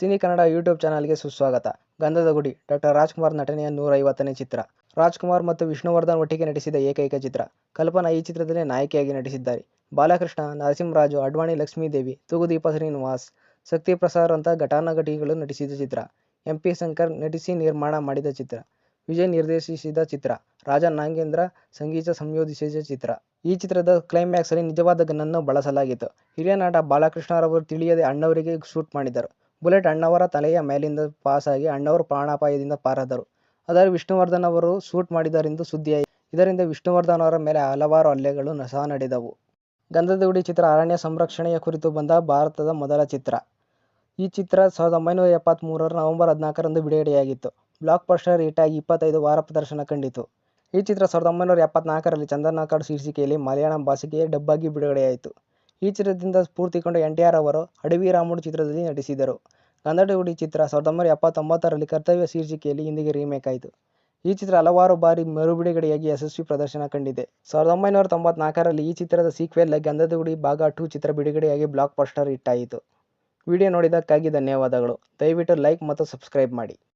Cine Kannada YouTube ಚಾನಲ್ಗೆ ಸುಸ್ವಾಗತ. ಗಂಧದ ಗುಡಿ ಡಾಕ್ಟರ್ ರಾಜ್ಕುಮಾರ್ ನಟನೆಯ ನೂರೈವತ್ತನೇ ಚಿತ್ರ. ರಾಜ್ಕುಮಾರ್ ಮತ್ತು ವಿಷ್ಣುವರ್ಧನ್ ಒಟ್ಟಿಗೆ ನಟಿಸಿದ ಏಕೈಕ ಚಿತ್ರ. ಕಲ್ಪನಾ ಈ ಚಿತ್ರದಲ್ಲಿ ನಾಯಕಿಯಾಗಿ ನಟಿಸಿದ್ದಾರೆ. ಬಾಲಕೃಷ್ಣ, ನರಸಿಂಹರಾಜು, ಅಡ್ವಾಣಿ ಲಕ್ಷ್ಮೀದೇವಿ, ತೂಗುದೀಪ ಶ್ರೀನಿವಾಸ್ ಶಕ್ತಿ ಪ್ರಸಾದ್ ಅಂತ ಘಟಾನುಘಟಿಗಳು ನಟಿಸಿದ ಚಿತ್ರ. ಎಂ ಪಿ ಶಂಕರ್ ನಟಿಸಿ ನಿರ್ಮಾಣ ಮಾಡಿದ ಚಿತ್ರ. ವಿಜಯ್ ನಿರ್ದೇಶಿಸಿದ ಚಿತ್ರ. ರಾಜ ನಾಗೇಂದ್ರ ಸಂಗೀತ ಸಂಯೋಜಿಸಿದ ಚಿತ್ರ. ಈ ಚಿತ್ರದ ಕ್ಲೈಮ್ಯಾಕ್ಸ್ ಅಲ್ಲಿ ನಿಜವಾದ ಗನ್ನನ್ನು ಬಳಸಲಾಗಿತ್ತು. ಹಿರಿಯ ನಟ ಬಾಲಕೃಷ್ಣರವರು ತಿಳಿಯದೆ ಅಣ್ಣವರಿಗೆ ಶೂಟ್ ಮಾಡಿದರು ಬುಲೆಟ್ ಅಣ್ಣವರ ತಲೆಯ ಮೇಲಿಂದ ಪಾಸ್ ಆಗಿ ಅಣ್ಣವರು ಪ್ರಾಣಾಪಾಯದಿಂದ ಪಾರಾದರು. ಆದರೆ ವಿಷ್ಣುವರ್ಧನ್ ಅವರು ಶೂಟ್ ಮಾಡಿದರೆಂದು ಸುದ್ದಿಯಾಯಿತು. ಇದರಿಂದ ವಿಷ್ಣುವರ್ಧನ್ ಅವರ ಮೇಲೆ ಹಲವಾರು ಹಲ್ಲೆಗಳು ಸಹ ನಡೆದವು. ಗಂಧದಗುಡಿ ಚಿತ್ರ ಅರಣ್ಯ ಸಂರಕ್ಷಣೆಯ ಕುರಿತು ಬಂದ ಭಾರತದ ಮೊದಲ ಚಿತ್ರ. ಈ ಚಿತ್ರ ಸಾವಿರದ ಒಂಬೈನೂರ ಎಪ್ಪತ್ತ್ಮೂರರ ನವೆಂಬರ್ ಹದಿನಾಲ್ಕರಂದು ಬಿಡುಗಡೆಯಾಗಿತ್ತು. ಬ್ಲಾಕ್ ಪಸ್ಟರ್ ಹಿಟ್ ಆಗಿ ಇಪ್ಪತ್ತೈದು ವಾರ ಪ್ರದರ್ಶನ ಕಂಡಿತು. ಈ ಚಿತ್ರ ಸಾವಿರದ ಒಂಬೈನೂರ ಎಪ್ಪತ್ನಾಲ್ಕರಲ್ಲಿ ಚಂದನ ಶೀರ್ಷಿಕೆಯಲ್ಲಿ ಮಲಯಾಳಂ ಭಾಷೆಗೆ ಡಬ್ಬಾಗಿ ಬಿಡುಗಡೆಯಾಯಿತು. ಈ ಚಿತ್ರದಿಂದ ಸ್ಫೂರ್ತಿಗೊಂಡ ಎನ್ ಟಿ ಆರ್ ಅವರು ಅಡವಿ ರಾಮುಡು ಚಿತ್ರದಲ್ಲಿ ನಟಿಸಿದರು. ಗಂಧದ ಗುಡಿ ಚಿತ್ರ ಸಾವಿರದ ಒಂಬೈನೂರ ಎಪ್ಪತ್ತೊಂಬತ್ತರಲ್ಲಿ ಕರ್ತವ್ಯ ಶೀರ್ಷಿಕೆಯಲ್ಲಿ ಹಿಂದಿಗೆ ರೀಮೇಕ್ ಆಯಿತು. ಈ ಚಿತ್ರ ಹಲವಾರು ಬಾರಿ ಮರುಬಿಡುಗಡೆಯಾಗಿ ಯಶಸ್ವಿ ಪ್ರದರ್ಶನ ಕಂಡಿದೆ. ಸಾವಿರದ ಒಂಬೈನೂರ ತೊಂಬತ್ನಾಲ್ಕರಲ್ಲಿ ಈ ಚಿತ್ರದ ಸೀಕ್ವೆಲ್ ಗಂಧದ ಗುಡಿ ಭಾಗ ಟು ಚಿತ್ರ ಬಿಡುಗಡೆಯಾಗಿ ಬ್ಲಾಕ್ ಬಸ್ಟರ್ ಹಿಟ್ ಆಯಿತು ವಿಡಿಯೋ ನೋಡಿದ್ದಕ್ಕಾಗಿ ಧನ್ಯವಾದಗಳು. ದಯವಿಟ್ಟು ಲೈಕ್ ಮತ್ತು ಸಬ್ಸ್ಕ್ರೈಬ್ ಮಾಡಿ.